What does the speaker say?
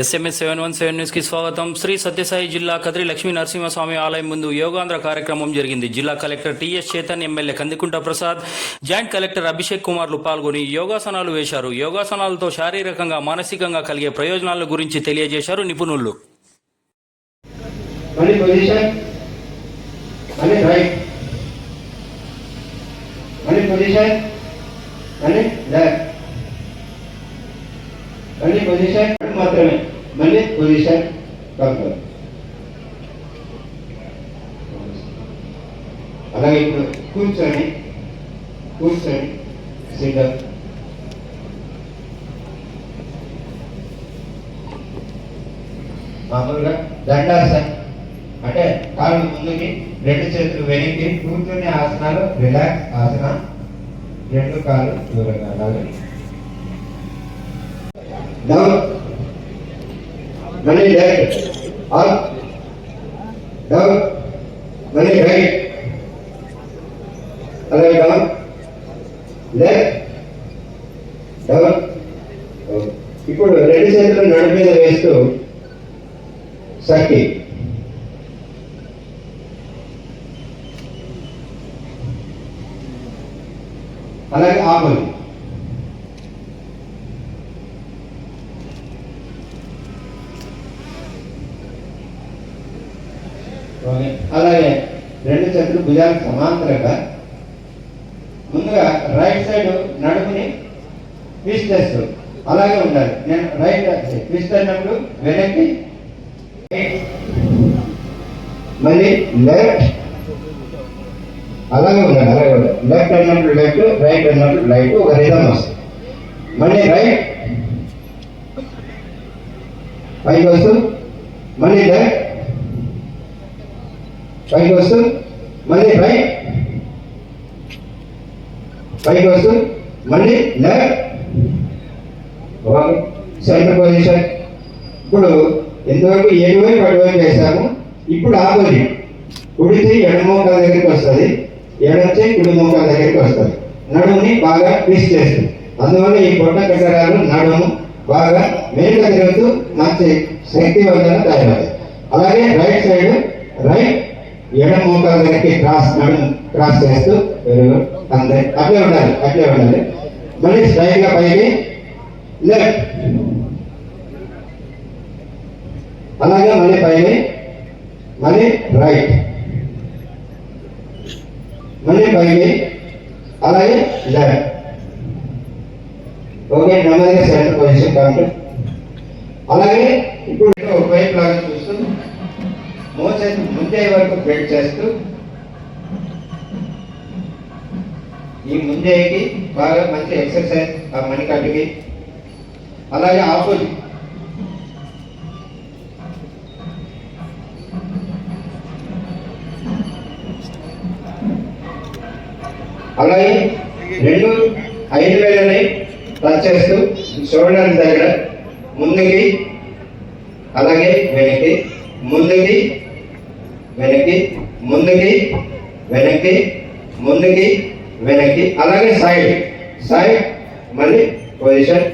SMS seven one seven న్యూస్కి స్వాగతం. శ్రీ సత్యసాయి జిల్లా కదిరి లక్ష్మీ నరసింహస్వామి ఆలయం ముందు యోగాంధ్ర కార్యక్రమం జరిగింది. జిల్లా collector T S Chetan MLA Kandikunta Prasad joint collector Abhishek కుమార్లు పాల్గొని యోగాసనాలు వేశారు. యోగాసనాలతో శారీరకంగా మానసికంగా కలిగే ప్రయోజనాల గురించి తెలియజేశారు నిపుణులు. పొజిషన్ మళ్ళీ పొజిషన్ మాత్రమే. మళ్ళీ పొజిషన్ కంట్రోల్ అలాగే ఇప్పుడు కూర్చొని కూర్చొని సిద్ధం మామూలుగా దండాసన్. అంటే కాళ్ళు ముందుకి రెండు చేతులు వెనక్కి కూర్చొని ఆసనాలు రిలాక్స్ ఆసన. రెండు కాళ్ళు దూరంగా అలాగే. డౌన్ మళ్ళీ అలాగే డౌన్ లెఫ్ట్ డౌన్ ఇప్పుడు రెండు చేతులు నడు మీద వేస్తూ సఖి అలాగే ఆపండి. ఓకే. అలాగే రెండు చేతులు భుజాలు సమాంతరంగా. ముందుగా రైట్ సైడ్ నడుముని ట్విస్ట్ చేస్తూ అలాగే ఉండాలి. నేను రైట్ ట్విస్ట్ అయినప్పుడు వెనక్కి మళ్ళీ లెఫ్ట్ అలాగే ఉండాలి అలాగే ఉండాలి. లెఫ్ట్ అన్నప్పుడు లెఫ్ట్ రైట్ అన్నప్పుడు రైట్ ఒక రిధం వస్తుంది. మళ్ళీ రైట్ పైకి వస్తూ మళ్ళీ లెఫ్ట్ పైకి వస్తూ మళ్ళీ పై. పైకి వస్తూ మళ్ళీ లెఫ్ట్. ఓకే సెంటర్ పొజిషన్ ఇప్పుడు ఎంతవరకు ఏడువైపు అటువైపు వేసాము ఇప్పుడు ఆపోజిట్ కుడితే ఎడమ మోకాల దగ్గరికి వస్తుంది. ఎడమ కుడి మోకాల దగ్గరికి వస్తుంది. నడుముని బాగా ట్విస్ట్ చేస్తుంది. అందువల్ల ఈ పొట్ట కట్టడాలు నడుము బాగా మేలుగా తిరుగుతూ మంచి శక్తివంతంగా తయారవుతాయి. అలాగే రైట్ సైడ్ రైట్ ఎడమ మోకాలు వెనక్కి క్రాస్ నడుము క్రాస్ చేస్తూ వెరీ అట్లే ఉండాలి అట్లే ఉండాలి. మళ్ళీ స్ట్రైట్గా పైకి లెఫ్ట్ అలాగే మళ్ళీ పైకి మళ్ళీ రైట్ మళ్ళీ పైకి అలాగే లెఫ్ట్ ఓకే నెమ్మదిగా సెంటర్ పొజిషన్ కాబట్టి అలాగే ఇప్పుడు మోచేతి ముందే వరకు బెండ్ చేస్తూ ఈ ముందేకి బాగా మంచి ఎక్సర్సైజ్ ఆ మణికట్టుకి అలాగే ఆపోజిట్ అలాగే రెండు ఐదు వేలని టచ్ చేస్తూ షోల్డర్ దగ్గర ముందుకి అలాగే వెనక్కి ముందుకి వెనక్కి ముందుకి వెనక్కి ముందుకి వెనక్కి. అలాగే సైడ్ సైడ్ మళ్ళీ పొజిషన్